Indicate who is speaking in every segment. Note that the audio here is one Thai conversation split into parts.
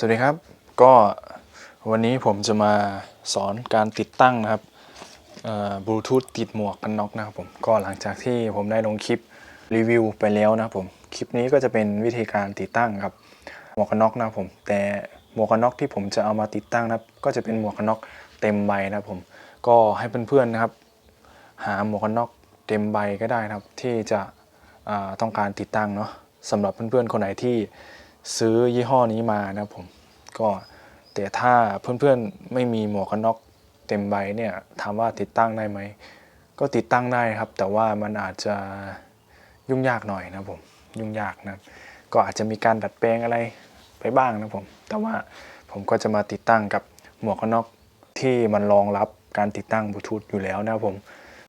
Speaker 1: สวัสดีครับ ก็วันนี้ผมจะมาสอนการติดตั้งนะครับบลูทูธติดหมวกกันน็อกนะครับผม ก็หลังจากที่ผมได้ลงคลิปรีวิวไปแล้วนะครับผม คลิปนี้ก็จะเป็นวิธีการติดตั้งครับหมวกกันน็อกนะครับผม แต่หมวกกันน็อกที่ผมจะเอามาติดตั้งนะครับ ก็จะเป็นหมวกกันน็อกเต็มใบนะครับผม ก็ให้เพื่อนๆนะครับ หาหมวกกันน็อกเต็มใบก็ได้นะครับ ที่จะต้องการติดตั้งเนาะสำหรับเพื่อนๆคนไหนที่ซื้อยี่ห้อนี้มานะครับผม ก็แต่ถ้าเพื่อนๆไม่มีหมวกกันน็อกเต็มใบเนี่ยถามว่าติดตั้งได้ไหม ก็ติดตั้งได้ครับ แต่ว่ามันอาจจะยุ่งยากหน่อยนะผมยุ่งยากนะก็อาจจะมีการดัดแปลงอะไรไปบ้างนะผม แต่ว่าผมก็จะมาติดตั้งกับหมวกกันน็อกที่มันรองรับการติดตั้งบลูทูธอยู่แล้วนะครับผม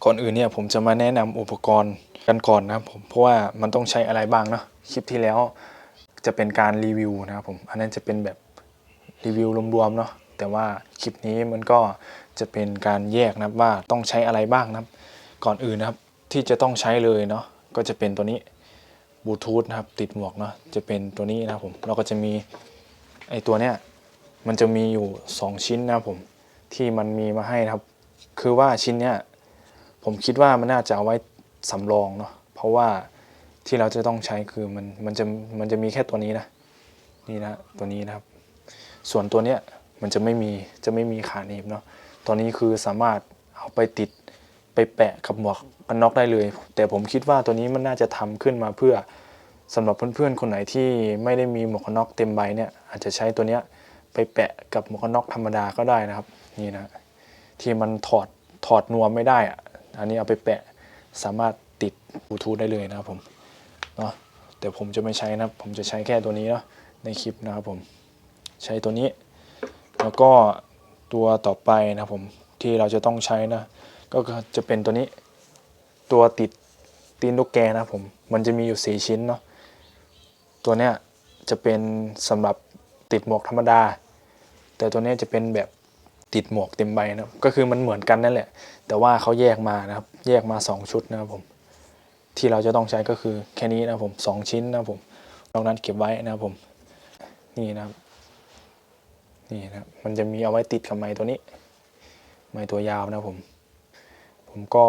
Speaker 1: ก่อนอื่นเนี่ยผมจะมาแนะนำอุปกรณ์กันก่อนนะครับผมเพราะว่ามันต้องใช้อะไรบ้างเนาะคลิปที่แล้วจะเป็นการรีวิวนะครับผมอันนั้นจะเป็นแบบ รีวิวรวมๆเนาะแต่ว่าคลิปนี้มันก็จะเป็นการแยกนะครับว่าต้องใช้อะไรบ้างนะครับ ก่อนอื่นนะครับที่จะต้องใช้เลยเนาะก็จะเป็นตัวนี้บลูทูธนะครับติดหมวกเนาะจะเป็นตัวนี้นะครับผมแล้วก็จะมีไอตัวเนี้ยมันจะมีอยู่ 2 ชิ้นนะครับผมที่มันมีมาให้นะครับ คือว่าชิ้นเนี้ยผมคิดว่ามันน่าจะเอาไว้สำรองเนาะเพราะว่าที่เราจะต้องใช้คือมันมันจะมันจะมีแค่ตัวนี้นะนี่นะตัวนี้นะครับ ส่วนตัวเนี้ยมันจะไม่มีจะไม่มีขาหนีบเนาะตัวนี้คือสามารถเอาไปติดไปแปะกับหมวกกันน็อกได้เลย แต่ผมคิดว่าตัวนี้มันน่าจะทำขึ้นมาเพื่อสำหรับเพื่อนๆคนไหนที่ไม่ได้มีหมวกกันน็อกเต็มใบเนี่ยอาจจะใช้ตัวเนี้ยไปแปะกับหมวกกันน็อกธรรมดาก็ได้นะครับนี่นะที่มันถอดถอดนวมไม่ได้อะอันนี้เอาไปแปะสามารถติดบลูทูธได้เลยนะครับผมเนาะแต่ผมจะไม่ใช้นะผมจะใช้แค่ตัวนี้เนาะในคลิปนะครับผม ใช้ตัวนี้ แล้วก็ตัวต่อไปนะครับผมที่เราจะต้องใช้นะ ก็จะเป็นตัวนี้ตัวติดตีนลูกแกนะผมมันจะมีอยู่ 4 ชิ้นเนาะตัวเนี้ยจะเป็นสำหรับติดหมวกธรรมดา แต่ตัวเนี้ยจะเป็นแบบติดหมวกเต็มใบนะก็คือมันเหมือนกันนั่นแหละ แต่ว่าเขาแยกมานะครับ แยกมา 2 ชุดนะครับผม ที่เราจะต้องใช้ก็คือแค่นี้นะครับผมสองชิ้นนะครับผมนอกนั้นเก็บไว้นะครับผม นี่นะครับ นี่นะครับมันจะมีเอาไว้ติดกับไม้ตัวนี้ ไม้ตัวยาวนะผม ผมก็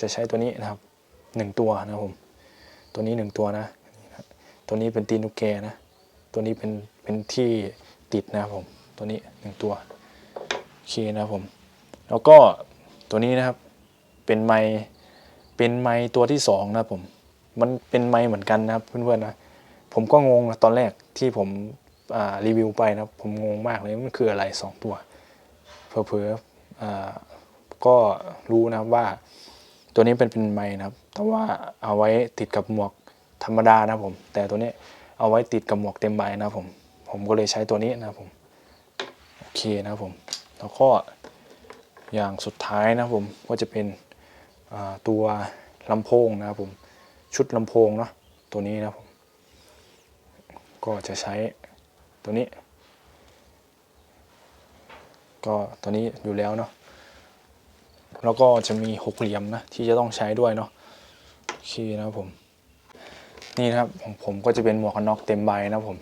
Speaker 1: จะใช้ตัวนี้นะครับหนึ่งตัวนะผม ตัวนี้หนึ่งตัวนะ ตัวนี้เป็นตีนลูกแกนะ ตัวนี้เป็นเป็นที่ติดนะครับผม ตัวนี้หนึ่งตัวโอเคนะครับผม แล้วก็ตัวนี้นะครับเป็นไม้เป็นไม้ตัวที่สองนะครับผม มันเป็นไม้เหมือนกันนะครับเพื่อนๆนะ ผมก็งงนะตอนแรกที่ผม รีวิวไปนะครับ ผมงงมากเลยมันคืออะไรสองตัวเผลอๆอก็รู้นะครับว่าตัวนี้เป็นเป็นไม้นะครับ แต่ว่าเอาไว้ติดกับหมวกธรรมดานะผม แต่ตัวนี้เอาไว้ติดกับหมวกเต็มใบนะผม ผมก็เลยใช้ตัวนี้นะผมโอเคนะผม แล้วก็อย่างสุดท้ายนะผมก็จะเป็นตัวลำโพงนะครับผมชุดลำโพงเนาะตัวนี้นะผมก็จะใช้ ตัวนี้ ก็ตัวนี้อยู่แล้วเนาะแล้วก็จะมีหกเหลี่ยมนะที่จะต้องใช้ด้วยเนาะโอเคนะครับผม นี่นะครับของผมก็จะเป็นหมวกกันน็อกเต็มใบนะผม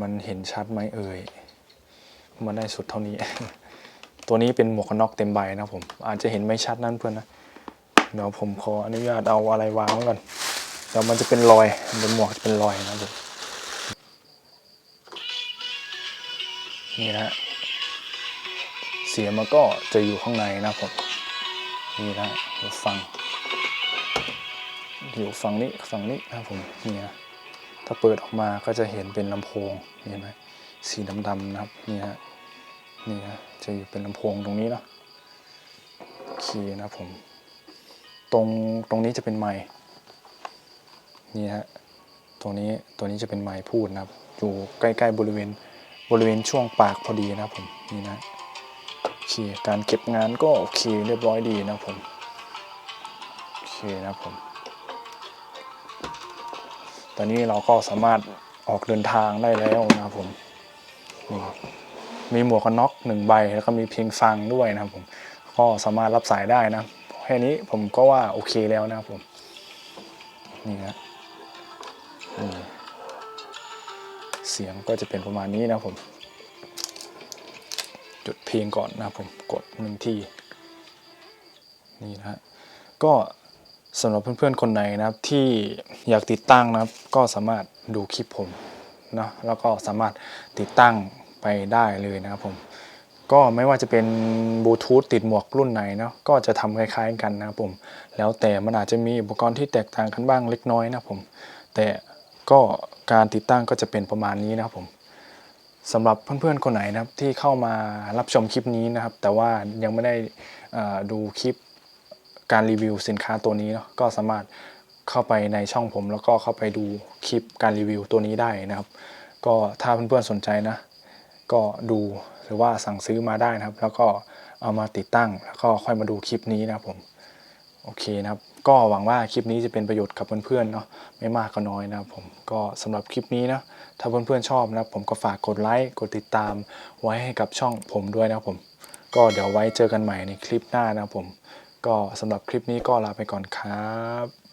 Speaker 1: มันเห็นชัดไหมเอ่ยมันได้สุดเท่านี้ ตัวนี้เป็นหมวกกันน็อกเต็มใบนะผม อาจจะเห็นไม่ชัดนั่นเพื่อนนะเดี๋ยวผมขออนุญาตเอาอะไรวางไว้ก่อนเดี๋ยวมันจะเป็นรอยเป็นหมวกจะเป็นรอยนะผม นี่นะฮะเสียงมันก็จะอยู่ข้างในนะผมนี่นะอยู่ฝั่งอยู่ฝั่งนี้ฝั่งนี้นะผมนี่นะถ้าเปิดออกมาก็จะเห็นเป็นลำโพงเห็นไหมสีดำๆนะครับนี่ฮะนี่ฮะจะอยู่เป็นลำโพงตรงนี้เนาะโอเคนะผม ตรงตรงนี้จะเป็นไมค์นี่ฮะตรงนี้ตัวนี้จะเป็นไมค์พูดนะครับ อยู่ใกล้ๆบริเวณ บริเวณช่วงปากพอดีนะผมนี่นะโอเคการเก็บงานก็โอเคเรียบร้อยดีนะผมโอเคนะผมตอนนี้เราก็สามารถออกเดินทางได้แล้วนะครับผมนี่มีหมวกกันน็อกหนึ่งใบแล้วก็มีเพลงฟังด้วยนะครับผมก็สามารถรับสายได้นะแค่นี้ผมก็ว่าโอเคแล้วนะครับผมนี่นะนี่ เสียงก็จะเป็นประมาณนี้นะผม จุดเพลงก่อนนะผมกดหนึ่งทีนี่นะฮะก็สำหรับเพื่อนๆคนไหนนะครับที่อยากติดตั้งนะครับ ก็สามารถดูคลิปผมนะแล้วก็สามารถติดตั้งไปได้เลยนะครับผมก็ไม่ว่าจะเป็นบลูทูธติดหมวกรุ่นไหนเนาะก็จะทำคล้ายๆกันนะครับผม แล้วแต่มันอาจจะมีอุปกรณ์ที่แตกต่างกันบ้างเล็กน้อยนะครับผม แต่ ก็การติดตั้งก็จะเป็นประมาณนี้นะครับผมสำหรับเพื่อนๆคนไหนนะครับที่เข้ามารับชมคลิปนี้นะครับ แต่ว่ายังไม่ได้ดูคลิปการรีวิวสินค้าตัวนี้เนาะก็สามารถเข้าไปในช่องผม แล้วก็เข้าไปดูคลิปการรีวิวตัวนี้ได้นะครับ ก็ถ้าเพื่อนๆสนใจนะ ก็ดูหรือว่าสั่งซื้อมาได้นะครับ แล้วก็เอามาติดตั้งแล้วก็ค่อยมาดูคลิปนี้นะครับผม โอเคนะครับ ก็หวังว่าคลิปนี้จะเป็นประโยชน์กับเพื่อนๆเนาะไม่มากก็น้อยนะครับผมก็สำหรับคลิปนี้นะถ้าเพื่อนๆชอบนะครับ ผมก็ฝากกดไลค์กดติดตามไว้ให้กับช่องผมด้วยนะครับผม ก็เดี๋ยวไว้เจอกันใหม่ในคลิปหน้านะครับผม ก็สำหรับคลิปนี้ก็ลาไปก่อนครับ